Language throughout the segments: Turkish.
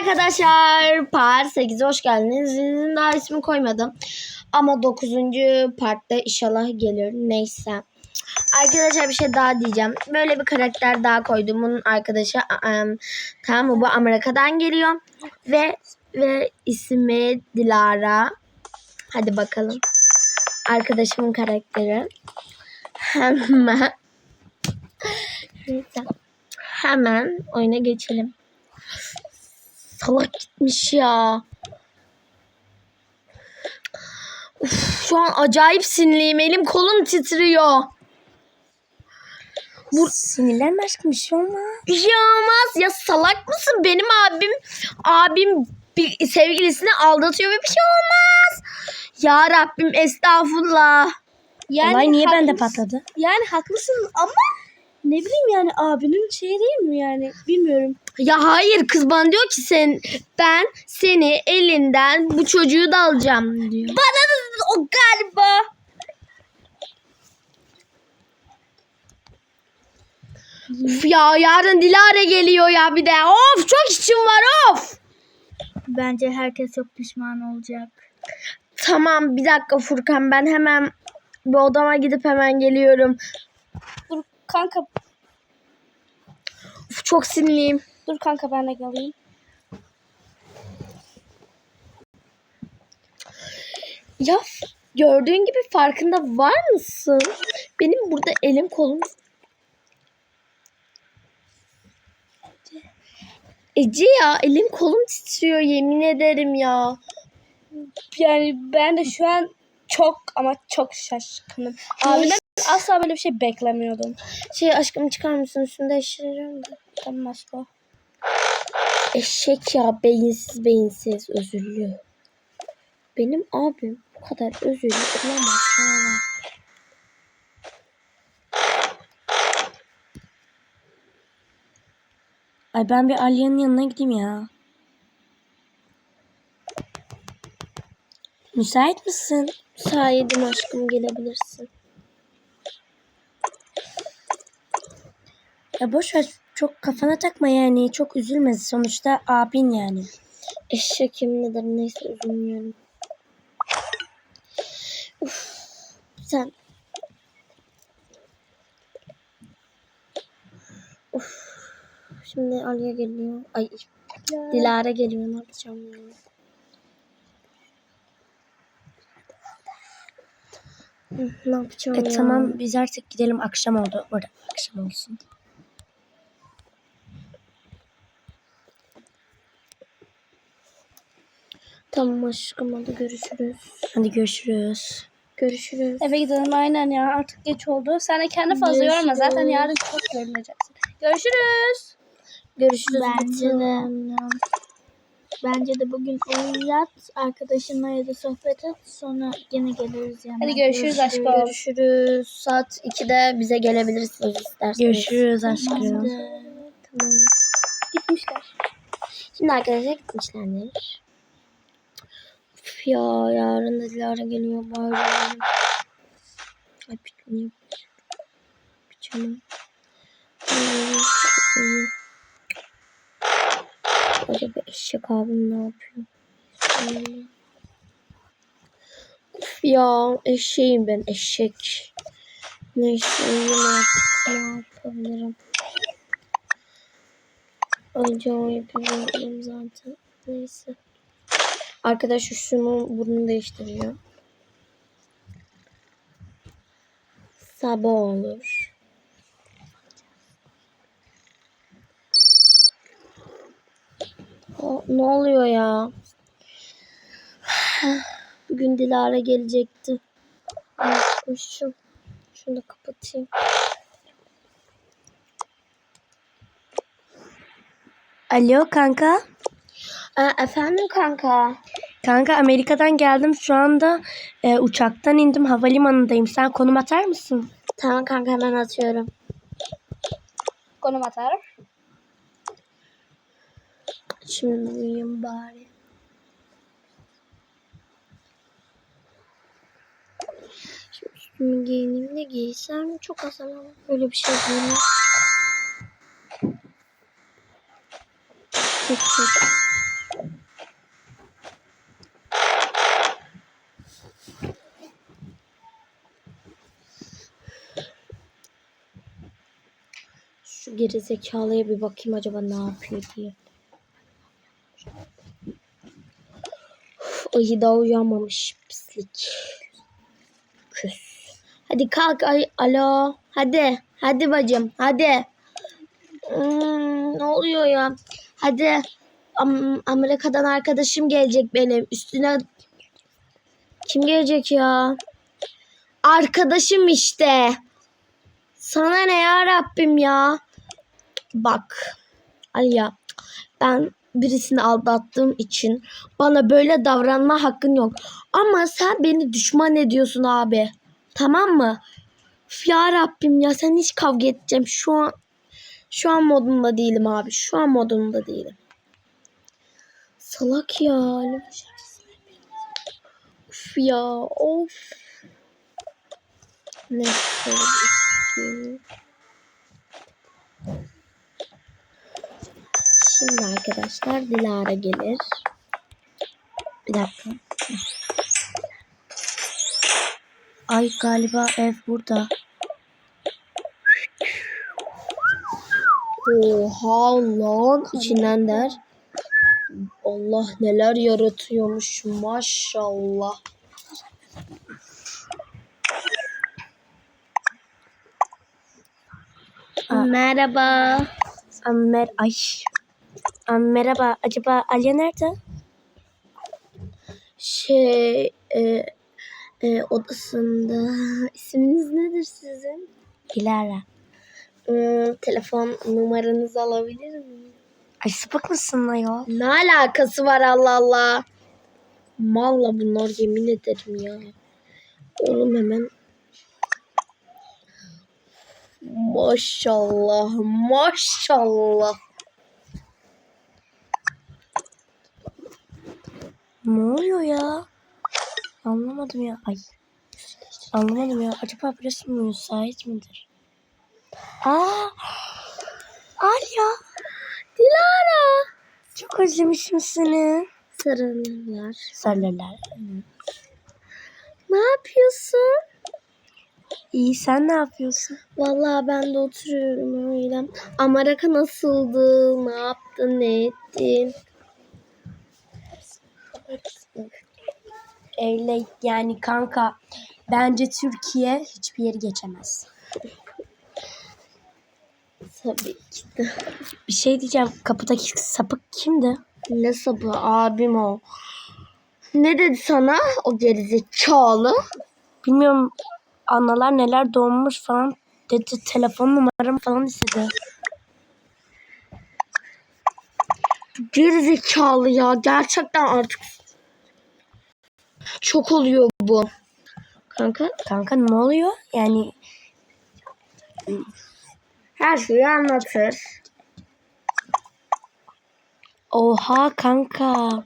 arkadaşlar. Part 8'e hoş geldiniz. Sizin daha ismi koymadım. Ama 9. partta inşallah gelir. Neyse. Arkadaşlar bir şey daha diyeceğim. Böyle bir karakter daha koydum. Bunun arkadaşı em, tamam mı? Bu Amerika'dan geliyor. Ve ve ismi Dilara. Hadi bakalım. Arkadaşımın karakteri. Hemen. Neyse. Hemen oyuna geçelim. Salak gitmiş ya. Uf, şu an acayip sinirliyim. Elim kolum titriyor. Bu sinirlenme aşkım bir şey olmaz. Bir şey olmaz. Ya salak mısın? Benim abim abim bir sevgilisini aldatıyor ve bir şey olmaz. Ya Rabbim estağfurullah. Yani Olay niye bende haklısın. patladı? Yani haklısın ama ne bileyim yani abinin şeyi değil mi yani bilmiyorum. Ya hayır kız bana diyor ki sen ben seni elinden bu çocuğu da alacağım diyor. Bana da o galiba. Uf ya yarın Dilara geliyor ya bir de. Of çok işim var of. Bence herkes çok pişman olacak. Tamam bir dakika Furkan ben hemen bir odama gidip hemen geliyorum. Dur kanka Uf, çok sinirliyim. dur kanka ben de geleyim. Ya gördüğün gibi farkında var mısın? Benim burada elim kolum. Ece ya elim kolum titriyor yemin ederim ya. Yani ben de şu an çok ama çok şaşkınım. Abiden asla böyle bir şey beklemiyordum. Şey aşkım çıkar mısın üstünde de. Tamam aşkım. Eşek ya beyinsiz beyinsiz özürlü. Benim abim bu kadar özürlü olamaz. Ay ben bir Alya'nın yanına gideyim ya. Müsait misin? Müsaitim aşkım gelebilirsin. Ya boş ver çok kafana takma yani çok üzülme sonuçta abin yani. Eşek yemin ederim neyse üzülmüyorum. Uf, sen. Uf. Şimdi Aliye geliyor. Ay Dilara geliyor ne yapacağım ya. Hı, Ne yapacağım E ya? tamam biz artık gidelim akşam oldu. Burada akşam olsun. Tamam aşkım hadi görüşürüz. Hadi görüşürüz. Görüşürüz. Eve gidelim aynen ya artık geç oldu. Sen de kendi fazla yorma zaten Görüşürüz. yarın çok görüneceksin. Görüşürüz. Görüşürüz. Bence de, bence de bugün oyun yat, arkadaşınla ya da sohbet et, sonra gene geliriz yani. Hadi görüşürüz aşkım. Görüşürüz. Saat 2'de bize gelebilirsiniz isterseniz. Görüşürüz aşkım. Hadi. Tamam. Gitmişler. Şimdi arkadaşlar gitmişlerdir. Ya yarın da Dilara geliyor bari. Ay bitmiyor. Biçemem. Acaba eşek abim ne yapıyor? Uf ya eşeğim ben eşek. Neyse uyuyayım artık ne yapabilirim. Acayip üzüldüm zaten. Neyse. Arkadaş şu şunun burnunu değiştiriyor. Sabah olur. O, ne oluyor ya? Bugün Dilara gelecekti. Unutmuşum. Şunu da kapatayım. Alo kanka. Efendim kanka. Kanka Amerika'dan geldim şu anda e, uçaktan indim havalimanındayım. Sen konum atar mısın? Tamam kanka hemen atıyorum. Konum atar. Şimdi uyuyayım bari. Şimdi üstümü giyineyim ne giysem çok az ama böyle bir şey giyineyim. Çok çok. Geri zekalıya bir bakayım acaba ne yapıyor diye. Ayı da uyanmamış pislik. Küs. Hadi kalk ay alo. Hadi. Hadi bacım. Hadi. Hmm, ne oluyor ya? Hadi. Am- Amerika'dan arkadaşım gelecek benim. Üstüne kim gelecek ya? Arkadaşım işte. Sana ne ya Rabbim ya? Bak. Aliya ben birisini aldattığım için bana böyle davranma hakkın yok. Ama sen beni düşman ediyorsun abi. Tamam mı? Ya Rabbim ya sen hiç kavga edeceğim. Şu an şu an modumda değilim abi. Şu an modumda değilim. Salak ya. Of ya of. Ne şöyle bir içeyim. Şimdi arkadaşlar Dilara gelir. Bir dakika. Ay galiba ev burada. Oha lan içinden der. Allah neler yaratıyormuş maşallah. Merhaba. Amer ay. Am, merhaba. Acaba Alya nerede? Şey e, e, odasında. İsminiz nedir sizin? Dilara. Hmm, telefon numaranızı alabilir miyim? Ay sapık mısın ayol? Ne alakası var Allah Allah. Malla bunlar yemin ederim ya. Oğlum hemen. Maşallah maşallah. Ne oluyor ya? Anlamadım ya. Ay. Anlamadım ya. Acaba burası mı müsait midir? Aa! Alya. Dilara. Çok özlemişim seni. Sarılırlar. Sarılar. Ne yapıyorsun? İyi sen ne yapıyorsun? Vallahi ben de oturuyorum öyle. Amerika nasıldı? Ne yaptın? Ne ettin? Öyle yani kanka. Bence Türkiye hiçbir yeri geçemez. Tabii ki de. Bir şey diyeceğim. Kapıdaki sapık kimdi? Ne sabı abim o. Ne dedi sana o gerizekalı? Bilmiyorum analar neler doğmuş falan dedi. Telefon numaramı falan istedi. Gerizekalı ya. Gerçekten artık çok oluyor bu. Kanka Kanka ne oluyor? Yani her şeyi anlatır. oha kanka.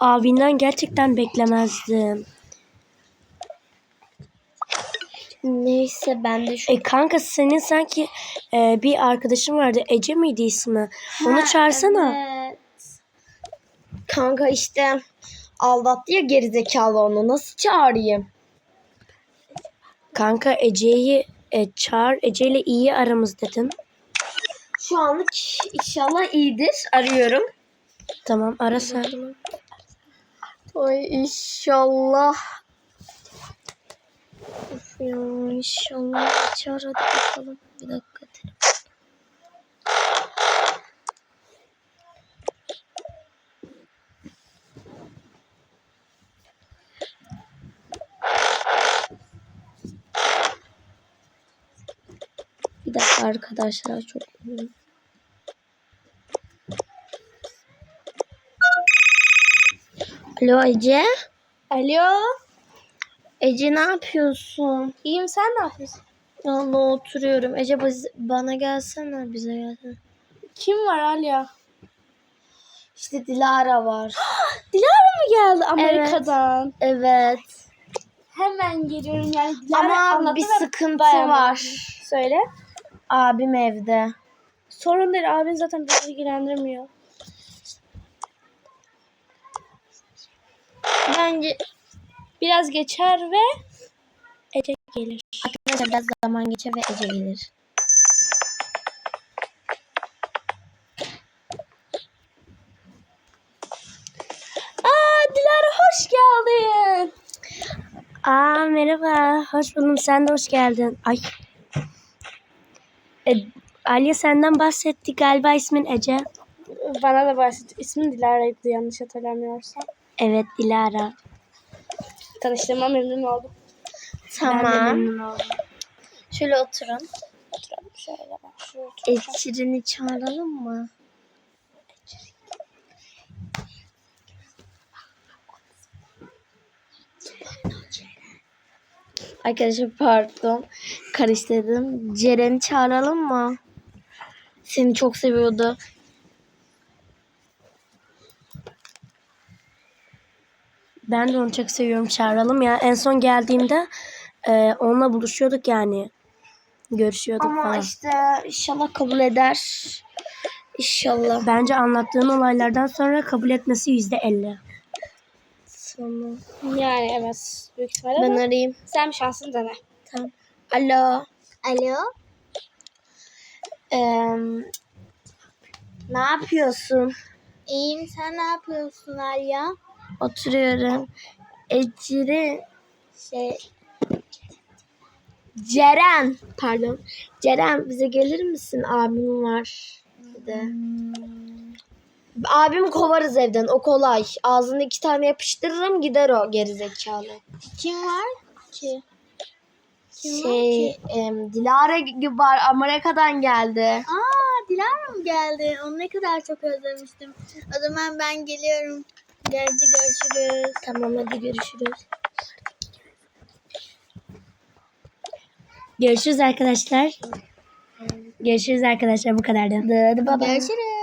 Abinden gerçekten beklemezdim. Neyse ben de şu... E kanka senin sanki e, bir arkadaşın vardı. Ece miydi ismi? Onu çağırsana. Evet. Kanka işte aldattı ya gerizekalı onu. Nasıl çağırayım? Kanka Ece'yi e, çağır. Ece ile iyi aramız dedim. Şu anlık inşallah iyidir. Arıyorum. Tamam ara sen. Ay inşallah. Of ya inşallah çağır hadi bakalım. Bir dakika. Bir dakika arkadaşlar çok Alo Ece. Alo. Ece ne yapıyorsun? İyiyim sen ne yapıyorsun? Allah oturuyorum. Ece biz- bana gelsene bize gelsene. Kim var Alya? İşte Dilara var. Dilara mı geldi Amerika'dan? evet. Hemen geliyorum yani. Dilara Ama bir sıkıntı var. Söyle. Abim evde. Sorun değil. Abin zaten bizi ilgilendirmiyor. Bence biraz geçer ve Ece gelir. Arkadaşlar biraz zaman geçer ve Ece gelir. Aa Dilara hoş geldin. Aa merhaba. Hoş buldum. Sen de hoş geldin. Ay e, Aliye senden bahsetti. Galiba ismin Ece. Bana da bahsetti. İsmin Dilara'ydı yanlış hatırlamıyorsam. Evet Dilara. Tanıştığıma memnun oldum. Ben de Tamam. memnun oldum. Şöyle oturun. Oturalım şöyle ben şuraya oturayım. Ecrin'i çağıralım mı? Arkadaşlar pardon. Karıştırdım. Ceren'i çağıralım mı? Seni çok seviyordu. Ben de onu çok seviyorum. Çağıralım ya. En son geldiğimde e, onunla buluşuyorduk yani. Görüşüyorduk Ama falan. işte inşallah kabul eder. İnşallah. Bence anlattığın olaylardan sonra kabul etmesi yüzde elli. Tamam. Yani evet. Büyük ihtimalle Ben ama arayayım. sen bir şansını dene. Tamam. Alo. Alo. Eee, ne yapıyorsun? İyiyim sen ne yapıyorsun Arya? Oturuyorum. Ecrin. Şey Ceren. Pardon. Ceren bize gelir misin? Abim var. Bir de. Abimi kovarız evden. O kolay. Ağzına iki tane yapıştırırım gider o gerizekalı. kim var ki? Kim var Şey, ki? em, Dilara gibi var. Amerika'dan geldi. Aa Dilara mı geldi? Onu ne kadar çok özlemiştim. O zaman ben geliyorum. Geldi görüşürüz. Tamam hadi görüşürüz. Görüşürüz arkadaşlar. Görüşürüz arkadaşlar bu kadardı. Hadi baba. Görüşürüz.